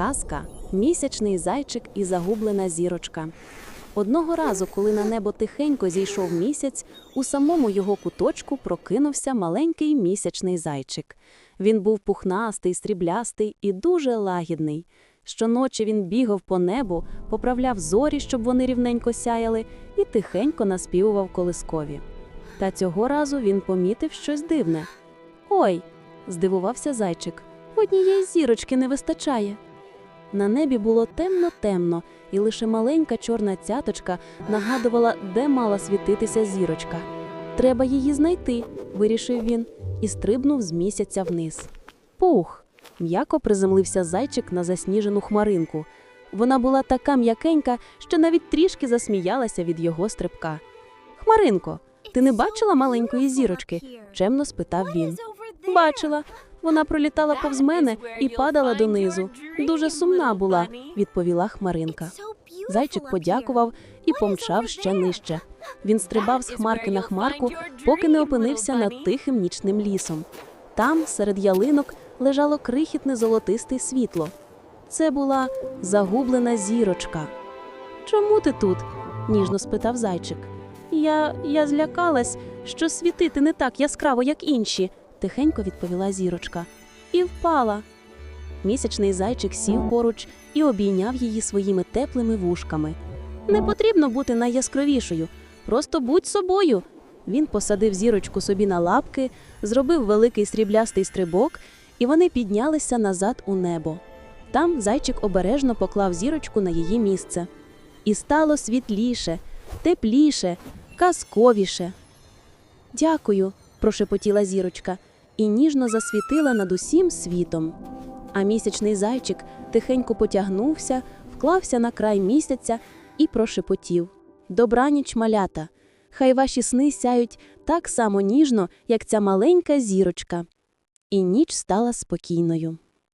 Казка місячний зайчик і загублена зірочка. Одного разу, коли на небо тихенько зійшов місяць, у самому його куточку прокинувся маленький місячний зайчик. Він був пухнастий, сріблястий і дуже лагідний. Щоночі він бігав по небу, поправляв зорі, щоб вони рівненько сяяли, і тихенько наспівував колискові. Та цього разу він помітив щось дивне. Ой, здивувався зайчик. Однієї зірочки не вистачає. На небі було темно-темно, і лише маленька чорна цяточка нагадувала, де мала світитися зірочка. Треба її знайти, вирішив він і стрибнув з місяця вниз. Пух! М'яко приземлився зайчик на засніжену хмаринку. Вона була така м'якенька, що навіть трішки засміялася від його стрибка. Хмаринко, ти не бачила маленької зірочки? чемно спитав він. Бачила. Вона пролітала повз мене і падала донизу. Дуже сумна була, відповіла Хмаринка. Зайчик подякував і помчав ще нижче. Він стрибав з хмарки на хмарку, поки не опинився над тихим нічним лісом. Там, серед ялинок, лежало крихітне золотисте світло. Це була загублена зірочка. Чому ти тут? ніжно спитав зайчик. Я, я злякалась, що світити не так яскраво, як інші, тихенько відповіла зірочка. І впала. Місячний зайчик сів поруч і обійняв її своїми теплими вушками. Не потрібно бути найяскравішою, просто будь собою. Він посадив зірочку собі на лапки, зробив великий сріблястий стрибок, і вони піднялися назад у небо. Там зайчик обережно поклав зірочку на її місце. І стало світліше, тепліше, казковіше. Дякую, прошепотіла зірочка і ніжно засвітила над усім світом. А місячний зайчик тихенько потягнувся, вклався на край місяця і прошепотів: Добраніч, малята! Хай ваші сни сяють так само ніжно, як ця маленька зірочка. І ніч стала спокійною.